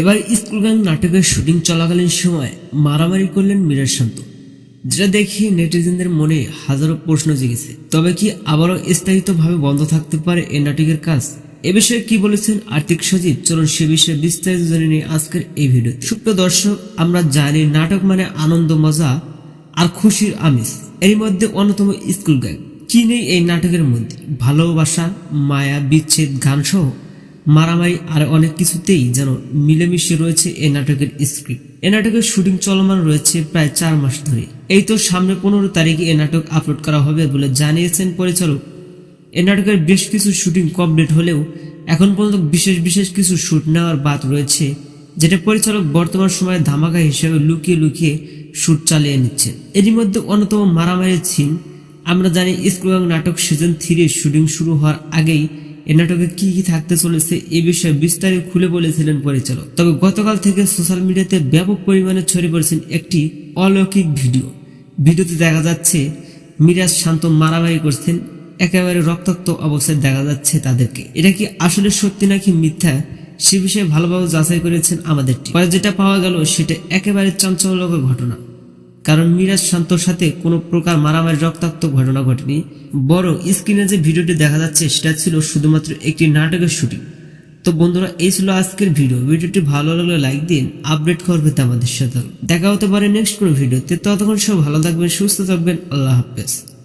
এবার school gang নাটকের shooting চলাকালীন সময় মারামারি করলেন মীরার শান্ত। যেটা দেখে নেটিজেনদের মনে হাজারো প্রশ্ন জেগেছে। তবে কি আবারও স্থায়িতভাবে বন্ধ থাকতে পারে এই নাটকের কাজ? এ বিষয়ে কি বলেছেন আর্থিক সচিব? চলুন সে বিষয়ে বিস্তারিত জেনে নিয়ে আজকের এই ভিডিও সুপ্রিয় দর্শক, আমরা জানি নাটক মানে আনন্দ, মজা আর খুশির আমিষ এর মধ্যে অন্যতম স্কুল গ্যাং নেই এই নাটকের মধ্যে ভালোবাসা, মায়া, বিচ্ছেদ গান সহ মারামারি আর অনেক কিছুতেই যেন মিলেমিশে রয়েছে এই নাটকের স্ক্রিপ্ট। এ নাটকের শুটিং চলমান রয়েছে প্রায় চার মাস ধরে। এই তো সামনে পনেরো তারিখে এ নাটক আপলোড করা হবে বলে জানিয়েছেন পরিচালক। এ নাটকের বেশ কিছু শুটিং কমপ্লিট হলেও এখন পর্যন্ত বিশেষ বিশেষ কিছু শুট নেওয়ার বাদ রয়েছে, যেটা পরিচালক বর্তমান সময়ে ধামাকা হিসেবে লুকিয়ে লুকিয়ে শুট চালিয়ে নিচ্ছে এরই মধ্যে অন্যতম মারামারির সিন আমরা জানি স্কুল গ্যাং নাটক সিজন থ্রির শুটিং শুরু হওয়ার আগেই এ নাটকে কি কি থাকতে চলেছে এ বিষয়ে বিস্তারিত খুলে বলেছিলেন পরিচালক। তবে গতকাল থেকে সোশ্যাল মিডিয়াতে ব্যাপক পরিমাণে ছড়িয়ে পড়েছেন একটি অলৌকিক ভিডিও। ভিডিওতে দেখা যাচ্ছে, মিরাজ শান্ত মারামারি করছেন, একেবারে রক্তাক্ত অবস্থায় দেখা যাচ্ছে তাদেরকে। এটা কি আসলে সত্যি নাকি মিথ্যা? সে বিষয়ে ভালোভাবে যাচাই করেছেন আমাদেরটি পরে যেটা পাওয়া গেল, সেটা একেবারে চাঞ্চল্যকর ঘটনা। কারণ মিরাজ শান্তর সাথে কোনো প্রকার মারামারি, রক্তাক্ত ঘটনা ঘটেনি। বড় স্ক্রিনে যে ভিডিওটি দেখা যাচ্ছে, সেটা ছিল শুধুমাত্র একটি নাটকের শুটিং। তো বন্ধুরা, এই ছিল আজকের ভিডিও। ভিডিওটি ভালো লাগলে লাইক দিন, আপডেট করবে আমাদের সাথে। দেখা হতে পারে নেক্সট কোনো ভিডিওতে। ততক্ষণ সব ভালো থাকবেন, সুস্থ থাকবেন। আল্লাহ হাফেজ।